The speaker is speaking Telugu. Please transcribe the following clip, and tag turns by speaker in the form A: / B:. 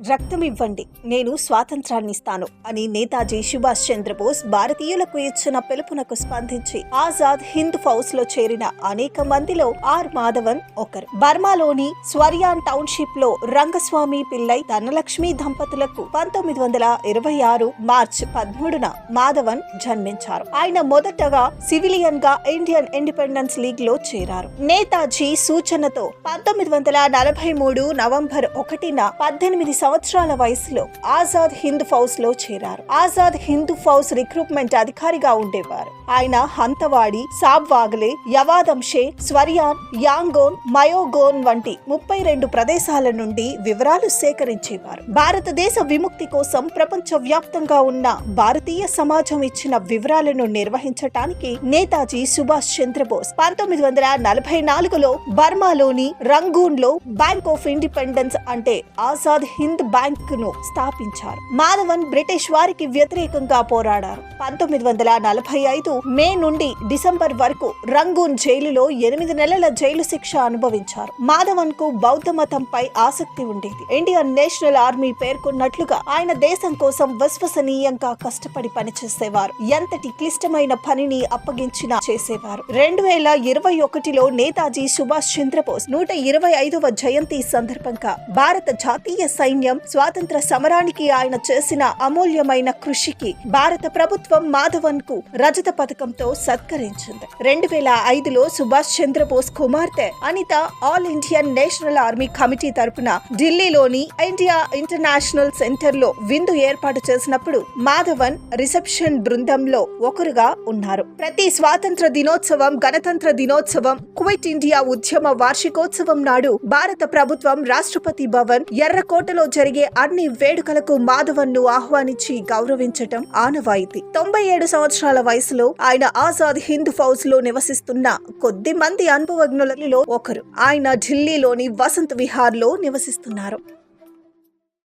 A: రక్తం ఇవ్వండి నేను స్వాతంత్రాన్ని ఇస్తాను అని నేతాజీ సుభాష్ చంద్రబోస్ భారతీయులకు ఇచ్చిన పిలుపునకు స్పందించి ఆజాద్ హింద్ ఫౌజ్లో చేరిన అనేక మందిలో ఆర్ మాధవన్ ఒకరు. బర్మాలోని స్వర్యాన్ టౌన్షిప్లో రంగస్వామి పిల్లై ధనలక్ష్మి దంపతులకు పంతొమ్మిది వందల ఇరవై ఆరు మార్చ్ పదమూడున మాధవన్ జన్మించారు. ఆయన మొదటగా సివిలియన్గా ఇండియన్ ఇండిపెండెన్స్ లీగ్లో చేరారు. నేతాజీ సూచనతో పంతొమ్మిది వందల నలభై మూడు నవంబర్ ఒకటిన పద్దెనిమిది సంవత్సరాల వయసులో ఆజాద్ హింద్ ఫౌజ్లో చేరారు. ఆజాద్ హింద్ ఫౌజ్ రిక్రూట్మెంట్ అధికారిగా ఉండేవారు. ఆయన హంతవాడి సాబ్ వాగ్లే యవాదంషే స్వరియాన్ యాంగోన్ మయోగోన్ వంటి ముప్పై రెండు ప్రదేశాల నుండి వివరాలు సేకరించేవారు. భారతదేశ విముక్తి కోసం ప్రపంచ వ్యాప్తంగా ఉన్న భారతీయ సమాజం ఇచ్చిన వివరాలను నిర్వహించటానికి నేతాజీ సుభాష్ చంద్రబోస్ పంతొమ్మిది వందల నలభై నాలుగులో బర్మాలోని రంగూన్లో బ్యాంక్ ఆఫ్ ఇండిపెండెన్స్ అంటే ఆజాద్ హింద్ బ్యాంక్ను స్థాపించారు. మాధవన్ బ్రిటిష్ వారికి వ్యతిరేకంగా పోరాడారు. పంతొమ్మిది వందల నలభై ఐదు మే నుండి డిసెంబర్ వరకు రంగూన్ జైలులో ఎనిమిది నెలల జైలు శిక్ష అనుభవించారు. మాధవన్కు బౌద్ధ మతంపై ఆసక్తి ఉండేది. ఇండియన్ నేషనల్ ఆర్మీ పేర్కొన్నట్లుగా ఆయన దేశం కోసం విశ్వసనీయంగా కష్టపడి పనిచేసేవారు. ఎంతటి క్లిష్టమైన పనిని అప్పగించినా చేసేవారు. రెండు వేల ఇరవై ఒకటిలో నేతాజీ సుభాష్ చంద్రబోస్ నూట ఇరవై ఐదవ జయంతి సందర్భంగా భారత జాతీయ సైన్యం స్వాతంత్ర సమరానికి ఆయన చేసిన అమూల్యమైన కృషికి భారత ప్రభుత్వం మాధవన్కు రజత పథకంతో సత్కరించింది. రెండు వేల ఐదులో సుభాష్ చంద్రబోస్ కుమార్తె Anita all Indian national army committee తరపున ఢిల్లీలోని ఇండియా ఇంటర్నేషనల్ సెంటర్లో విందు ఏర్పాటు చేసినప్పుడు మాధవన్ రిసెప్షన్ బృందంలో ఒకరుగా ఉన్నారు. ప్రతి స్వాతంత్ర దినోత్సవం గణతంత్ర దినోత్సవం క్విట్ ఇండియా ఉద్యమ వార్షికోత్సవం నాడు భారత ప్రభుత్వం రాష్ట్రపతి భవన్ ఎర్రకోటలో జరిగే అన్ని వేడుకలకు మాధవన్ను ఆహ్వానించి గౌరవించటం ఆనవాయితీ. తొంభై ఏడు సంవత్సరాల వయసులో ఆయన ఆజాద్ హింద్ ఫౌజ్లో నివసిస్తున్న కొద్ది మంది అనుభవజ్ఞులలో ఒకరు. ఆయన ఢిల్లీలోని వసంత్ విహార్లో నివసిస్తున్నారు.